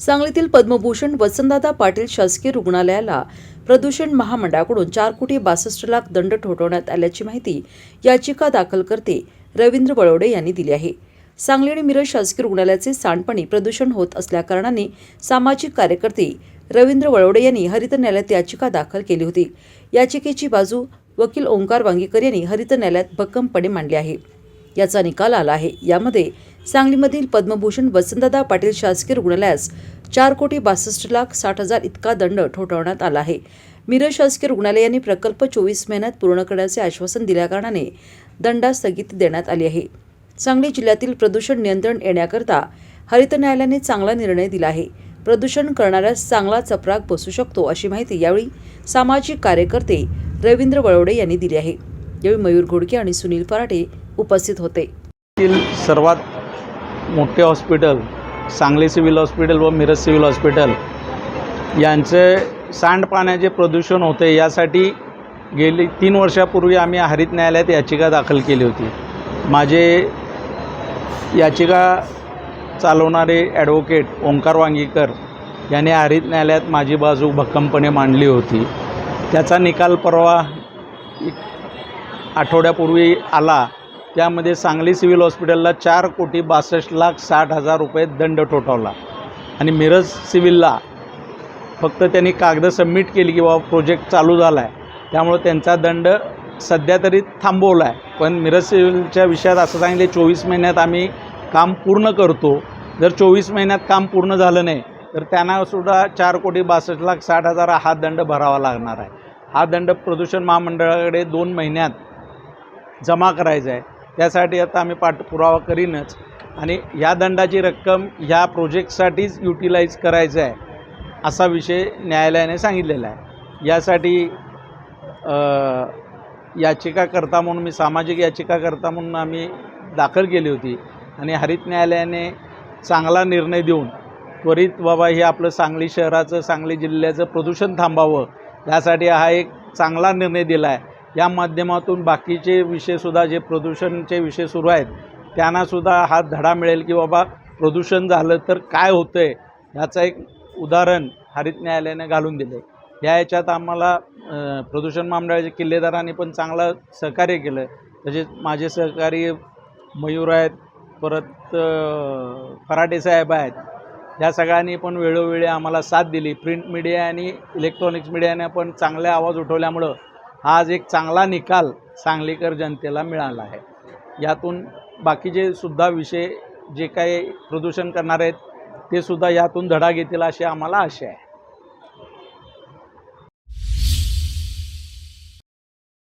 सांगलीतील पद्मभूषण वसंतदादा पाटील शासकीय रुग्णालयाला प्रदूषण महामंडळाकडून चार कोटी बासष्ट लाख दंड ठोठवण्यात आल्याची माहिती याचिका दाखल करते रवींद्र वळवडे यांनी दिली आहे. सांगली आणि मिरज शासकीय रुग्णालयाचे सांडपाणी प्रदूषण होत असल्याकारणाने सामाजिक कार्यकर्ते रवींद्र वळवडे यांनी हरित न्यायालयात याचिका दाखल केली होती. याचिकेची बाजू वकील ओंकार वांगीकर यांनी हरित न्यायालयात भक्कमपणे मांडली आहे. याचा निकाल आला आहे. यामध्ये सांगलीमधील पद्मभूषण वसंतदा पाटील शासकीय रुग्णालयास चार कोटी बासष्ट लाख साठ हजार इतका दंड ठोठावण्यात आला आहे. मिरज शासकीय रुग्णालयाने प्रकल्प चोवीस महिन्यात पूर्ण करण्याचे आश्वासन दिल्याकारणाने दंडास स्थगिती देण्यात आली आहे. सांगली जिल्ह्यातील प्रदूषण नियंत्रण येण्याकरता हरित न्यायालयाने चांगला निर्णय दिला आहे. प्रदूषण करणाऱ्यास चांगला चपराक बसू शकतो अशी माहिती यावेळी सामाजिक कार्यकर्ते रवींद्र वळवडे यांनी दिली आहे. यावेळी मयूर घोडके आणि सुनील फराटे उपस्थित होते. सर्वात मोठे हॉस्पिटल सांगली सिव्हिल हॉस्पिटल व मिरज सिव्हिल हॉस्पिटल यांचे सांडपाण्याचे प्रदूषण होते. यासाठी गेली तीन वर्षापूर्वी आम्ही हरित न्यायालयात याचिका दाखल केली होती. माझे याचिका चालवणारे ॲडव्होकेट ओंकार वांगीकर यांनी हरित न्यायालयात माझी बाजू भक्कमपणे मांडली होती. त्याचा निकाल परवा आठवड्यापूर्वी आला. त्यामध्ये सांगली सिव्हिल हॉस्पिटलला चार कोटी बासष्ट लाख साठ हजार रुपये दंड ठोठावला. आणि मिरज सिव्हिलला फक्त त्यांनी कागदं सबमिट केली की बाबा प्रोजेक्ट चालू झाला आहे त्यामुळं त्यांचा दंड सध्या तरी थांबवला आहे पण मिरज सिव्हिलच्या विषयात असं सांगितले चोवीस महिन्यात आम्ही काम पूर्ण करतो. जर चोवीस महिन्यात काम पूर्ण झालं नाही तर त्यांनासुद्धा चार कोटी बासष्ट लाख साठ हजार हा दंड भरावा लागणार आहे. हा दंड प्रदूषण महामंडळाकडे दोन महिन्यात जमा करायचा आहे. त्यासाठी आता आम्ही पाठपुरावा करीनच. आणि या दंडाची रक्कम ह्या प्रोजेक्टसाठीच युटिलाइज करायचं आहे असा विषय न्यायालयाने सांगितलेला आहे. यासाठी याचिकाकर्ता म्हणून मी सामाजिक याचिकाकर्ता म्हणून आम्ही दाखल केली होती. आणि हरित न्यायालयाने चांगला निर्णय देऊन त्वरित बाबा हे आपलं सांगली शहराचं सांगली जिल्ह्याचं प्रदूषण थांबावं यासाठी हा एक चांगला निर्णय दिला आहे. या माध्यमातून बाकीचे विषयसुद्धा जे प्रदूषणचे विषय सुरू आहेत त्यांनासुद्धा हा धडा मिळेल की बाबा प्रदूषण झालं तर काय होतं आहे ह्याचं एक उदाहरण हरित न्यायालयाने घालून दिलं आहे या याच्यात आम्हाला प्रदूषण महामंडळाच्या किल्लेदारांनी पण चांगलं सहकार्य केलं तसेच माझे सहकारी मयूर आहेत परत फराटे साहेब आहेत या सगळ्यांनी पण वेळोवेळी आम्हाला साथ दिली. प्रिंट मीडिया आणि इलेक्ट्रॉनिक्स मीडियाने पण चांगले आवाज उठवल्यामुळं आज एक चांगला निकाल सांगलीकर जनतेला मिळाला आहे. यातून बाकीचे सुद्धा विषय जे काही प्रदूषण करणार आहेत ते सुद्धा यातून धडा घेतील अशी आम्हाला आशा आहे.